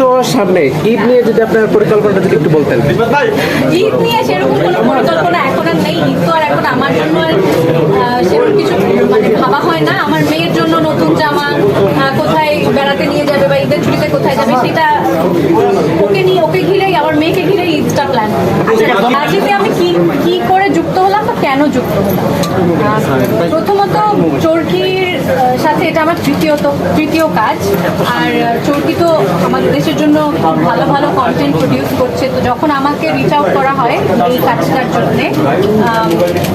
তো সামনে ঈদ নিয়ে যদি আপনার পরিকল্পনাটা যদি একটু বলতেন। ঈদ নিয়ে সেরকম কোনো পরিকল্পনা এখন আর নেই। ঈদ তো আর এখন আমার জন্য সেরকম কিছু মানে ভাবা হয় না। আমার মেয়ের জন্য নতুন জামা কোথায় বেড়াতে নিয়ে যাবে বা ঈদের ছুটিতে কোথায় যাবে সেটা ওকে নিয়ে, ওকে ঘিরেই, আমার মেয়েকে ঘিরেই ঈদটা প্ল্যান আজকে আমি কি কি করে যুক্ত হলাম বা কেন যুক্ত হলাম? প্রথমত সাথে এটা আমার তৃতীয়ত তৃতীয় কাজ। আর চরকি তো আমাদের দেশের জন্য খুব ভালো ভালো কন্টেন্ট প্রডিউস করছে। তো যখন আমাকে রিচ আউট করা হয় এই কাজটার জন্যে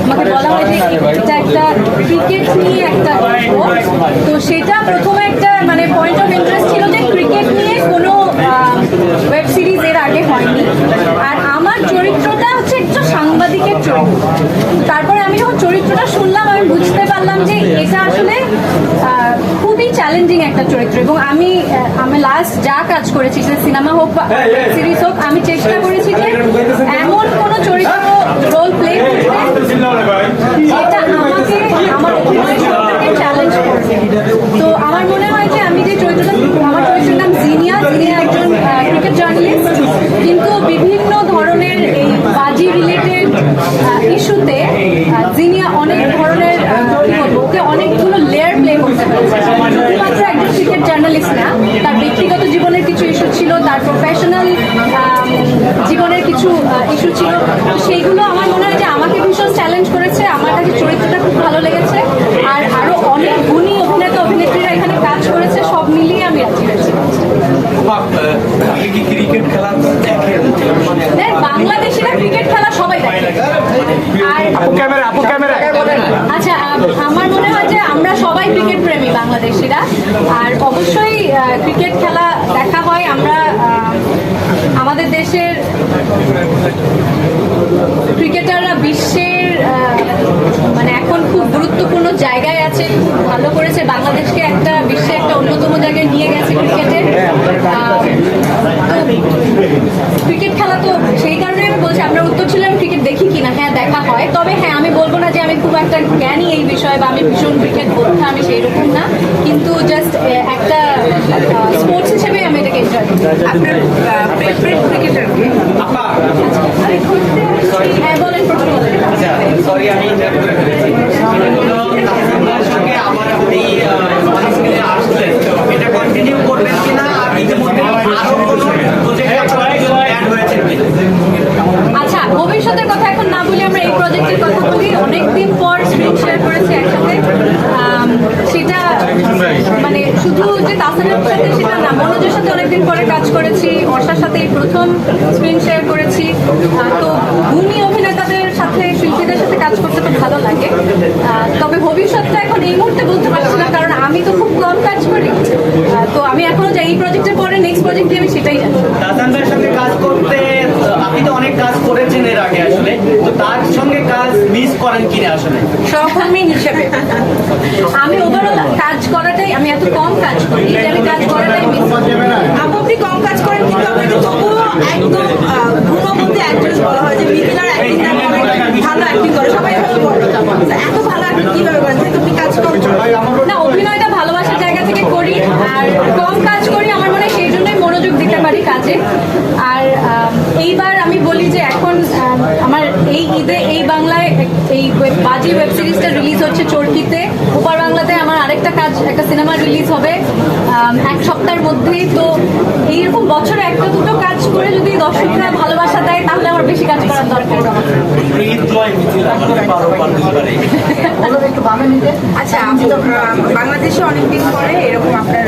আমাকে বলা হয় যে এটা একটা ক্রিকেট নিয়ে একটা গল্প তো সেটা প্রথমে একটা মানে পয়েন্ট অফ ইন্টারেস্ট ছিল যে ক্রিকেট নিয়ে কোনো ওয়েব সিরিজ এর আগে হয়নি। আর আমার চরিত্রটা হচ্ছে একটু সাংবাদিকের চরিত্র। তারপরে আমি যখন চরিত্রটা শুনলাম, আমি বুঝতে পারলাম যে এটা আসলে খুবই চ্যালেঞ্জিং একটা চরিত্র এবং আমি আমি লাস্ট যা কাজ করেছি সেটা সিনেমা হোক বা সিরিজ হোক আমি চেষ্টা করেছি যে এমন কোনো চরিত্র রোল প্লে করতে যেটা আমাকে আমার অভিনয় চ্যালেঞ্জ করবে তো আমার মনে হয় যে আমি যে চরিত্রটা আমার চরিত্রের নাম জিনিয়া। জিনিয়া একজন ক্রিকেট জার্নালিস্ট কিন্তু বিভিন্ন ধরনের এই বাজি রিলেটেড ইস্যুতে জিনিয়া অনেক ধরনের আহ, কি বলব ওকে অনেকগুলো লেয়ার প্লে করতে পেরেছে শুধুমাত্র একজন ক্রিকেট জার্নালিস্ট না তার ব্যক্তিগত জীবনের কিছু ইস্যু ছিল তার প্রফেশনাল জীবনের কিছু ইস্যু ছিল। তো সেইগুলো আমার মনে হয় যে আমাকে ভীষণ চ্যালেঞ্জ করেছে। আমার কাছে চরিত্রটা খুব ভালো লেগেছে। আর আরও অনেক গুণী অভিনেতা অভিনেত্রীরা এখানে কাজ করেছে। সব মিলিয়ে আমি রাজি হয়েছি বাংলাদেশিরা ক্রিকেট খেলা সবাই দেখে। আচ্ছা আমার মনে হয় যে আমরা সবাই ক্রিকেট প্রেমী বাংলাদেশিরা। আর অবশ্যই আহ, ক্রিকেট খেলা দেখা হয় আমরা আহ, আমাদের দেশের ক্রিকেটাররা বিশ্বের মানে এখন খুব গুরুত্বপূর্ণ জায়গায় আছে, খুব ভালো করেছে। বাংলাদেশকে একটা, বিশ্বে একটা অন্যতম জায়গায় নিয়ে গেছে ক্রিকেটের ক্রিকেট আমরা উত্তর ছিল আমি ক্রিকেট দেখি কিনা হ্যাঁ দেখা হয়। তবে হ্যাঁ আমি বলব না যে আমি খুব একটা জ্ঞানী এই বিষয়ে বা আমি ভীষণ ক্রিকেট বোদ্ধা আমি সেই রকম না। কিন্তু জাস্ট একটা স্পোর্টস হিসেবে আমি এটাকে এনজয় করি। আপনার ফেভারিট ক্রিকেটারকে হ্যাঁ বলেন সরি আমি আমার এই এটা কন্টিনিউ করবেন কিনা আর ইতিমধ্যে আরও কোনো প্রজেক্ট আপনার অ্যাড হয়েছে কিনা। আচ্ছা ভবিষ্যতের কথা এখন না বলি আমরা এই প্রজেক্টের কথা বলি। অনেকদিন পর স্ক্রিন শেয়ার করেছি একসাথে। সেটা মানে শুধু যে তাসানের সাথে সেটা না, মনোজের সাথে অনেকদিন পরে কাজ করেছি। অর্ষার সাথে প্রথম স্ক্রিন শেয়ার করেছি আহ, তো গুণী অভিনেতাদের সাথে শিল্পীদের সাথে কাজ করতে তো ভালো লাগে আহ, তবে ভবিষ্যৎটা এখন এই মুহূর্তে বলতে পারছি না কারণ আমি তো খুব কম কাজ করি আহ, তো আমি এখনও যাই এই প্রজেক্টের পরে নেক্সট প্রজেক্টে আমি সেটাই জানি দাসান ভাইয়ের সঙ্গে কাজ করতে আপনি তো অনেক কাজ করেছেন এর আগে আসলে তো তার সঙ্গে কাজ মিস করেন কিনা আসলে সহকর্মী হিসেবে। আমি ওভারঅল কাজ করাটাই আমি এত কম কাজ করি আমি কাজ করাটাই মিস আপু আপনি কম কাজ করেন কিন্তু আপনাকে তবুও একদম গুণবতী অ্যাক্ট্রেস বলা হয় যে মিথিলার অ্যাক্টিং ভালো অ্যাক্টিং করে। সবাই এভাবে বলে এত ভালো অ্যাক্টিং কীভাবে করেন? আপনি কাজ করেন। না অভিনয়টা ভালোবাসার জায়গা থেকে করি আর কম কাজ করি আমার মনে হয় সেই জন্যই মনোযোগ দিতে পারি কাজে আর আম, এইবার আমি বলি যে এখন আম, আমার এই ঈদে এই বাংলায় এক- বাজি ওয়েব সিরিজটা রিলিজ হচ্ছে চরকিতে। ওপার বাংলাতে আমার আরেকটা কাজ, একটা সিনেমা রিলিজ হবে। এক সপ্তাহের মধ্যেই। তো এইরকম বছরে একটা দুটো কাজ করে যদি দর্শকরা ভালোবাসা দেয়, তাহলে আমার বেশি কাজ করার দরকার। আচ্ছা বাংলাদেশে অনেকদিন পরে এরকম আপনার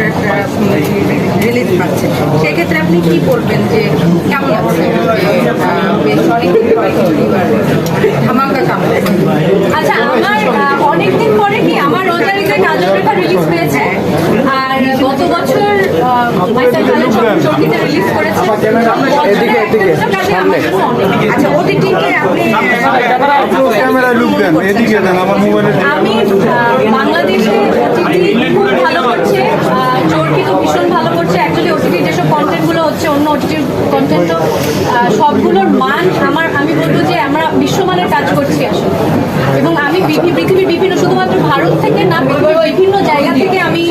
রিলিজ পাচ্ছে সেক্ষেত্রে আপনি কি বলবেন যে কেমন লাগছে আচ্ছা আমার অনেকদিন পরে কি আমার রোজারিতে কাজল রেখা আর গত বছর মাইসেল খালেদ চৌকিতে। আচ্ছা ওটিটিকে আপনি আমি বাংলাদেশে ওটিটি খুব ভালো করছে চরকি তো ভীষণ ভালো করছে অ্যাকচুয়ালি কন্টেন্ট কন্টেন্টও সবগুলোর মান আমার আমি বলব যে আমরা বিশ্বমানের কাজ করছি আসলে। এবং আমি পৃথিবীর বিভিন্ন শুধুমাত্র ভারত থেকে না বিভিন্ন জায়গা থেকে আমি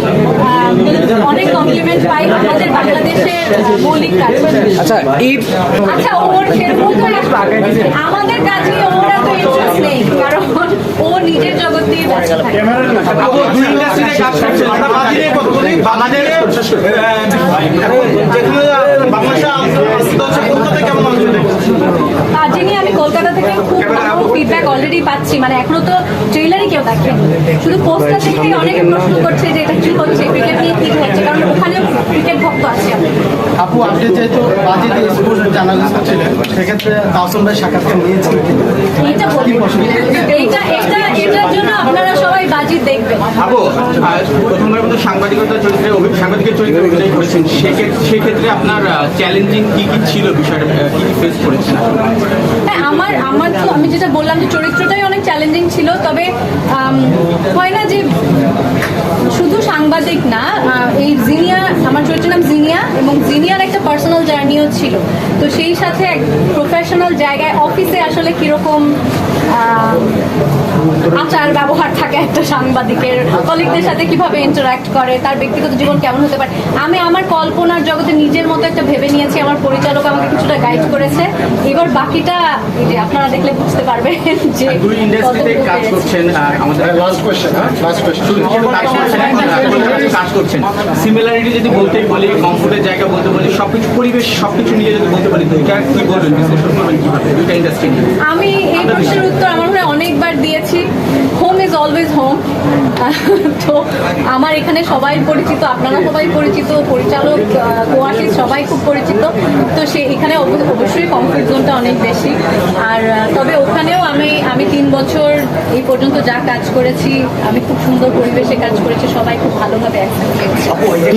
অনেক কমপ্লিমেন্ট পাই আমাদের বাংলাদেশের মৌলিক কাজ আচ্ছা আচ্ছা ওর সেরকম তো আমাদের কাজ নিয়ে ওর এত ইন্টারেস্ট নেই কারণ ও নিজের জগৎ নিয়ে ব্যস্ত থাকে। যেখানে মানুষ কাজে নিয়ে আমি কলকাতা থেকে খুব ভালো ফিডব্যাক অলরেডি পাচ্ছি মানে এখনও তো ট্রেলারই কেউ দেখেনি। শুধু পোস্টার থেকেই অনেকে প্রশ্ন করছে যে এটা কি হচ্ছে ক্রিকেট নিয়ে কি হচ্ছে কারণ ওখানেও ক্রিকেট ভক্ত আছে। আপু আপনি যেহেতু বাজেট ছিলেন সেক্ষেত্রে ভাই সাক্ষাৎকার আপনারা সবাই বাজি দেখবেন। আপু আহ, প্রথমবার মতো সাংবাদিকতার চরিত্রে সাংবাদিকের চরিত্রে অভিনয় করেছেন। সেক্ষেত্রে সেক্ষেত্রে আপনার চ্যালেঞ্জিং কি কি ছিল বিষয়টা কি কি ফেস করেছেন? হ্যাঁ আমার আমার তো আমি যেটা বললাম যে চরিত্রটাই অনেক চ্যালেঞ্জিং ছিল তবে হয় না যে শুধু সাংবাদিক না আহ, এই জিনিয়া আমার চরিত্রের নাম জিনিয়া এবং জিনিয়ার একটা পার্সোনাল জার্নিও ছিল। তো সেই সাথে এক প্রফেশনাল জায়গায় অফিসে আসলে কীরকম আচার ব্যবহার থাকে একটা সাংবাদিকের কলিগদের সাথে কীভাবে ইন্টারাক্ট করে তার ব্যক্তিগত জীবন কেমন হতে পারে। আমি আমার কল্পনার জগতে নিজের মতো একটা ভেবে নিয়েছি আমার পরিচালক আমাকে কিছুটা গাইড করেছে। এবার বাকিটা যে আপনারা দেখলে বুঝতে পারবেন যে দুই ইন্ডাস্ট্রিতে কাজ করছেন আমাদের লাস্ট কোয়েশ্চেন হ্যাঁ লাস্ট শুধু কাজ করছেন কাজ করছেন। সিমিলারিটি যদি বলতে বলি কমফোর্টের জায়গা বলতে বলি সবকিছু পরিবেশ সবকিছু নিয়ে যদি বলতে পারি দুইটা কি বলবেন বিশ্লেষণ করবেন কীভাবে? দুইটা ইন্ডাস্ট্রি নিয়ে। আমি এই প্রশ্নের উত্তর আমার মনে হয় অনেকবার দিয়েছি হোম ইজ অলওয়েজ হোম তো আমার এখানে সবাই পরিচিত, আপনারা সবাই পরিচিত, পরিচালক কোয়ার্টিস সবাই খুব পরিচিত। তো সে এখানে অব- অবশ্যই কমফোর্ট জোনটা অনেক বেশি। আর তবে ওখানেও আমি আমি তিন বছর এই পর্যন্ত যা কাজ করেছি, আমি খুব সুন্দর পরিবেশে কাজ করেছি, সবাই খুব ভালোভাবে অ্যাকসেপ্ট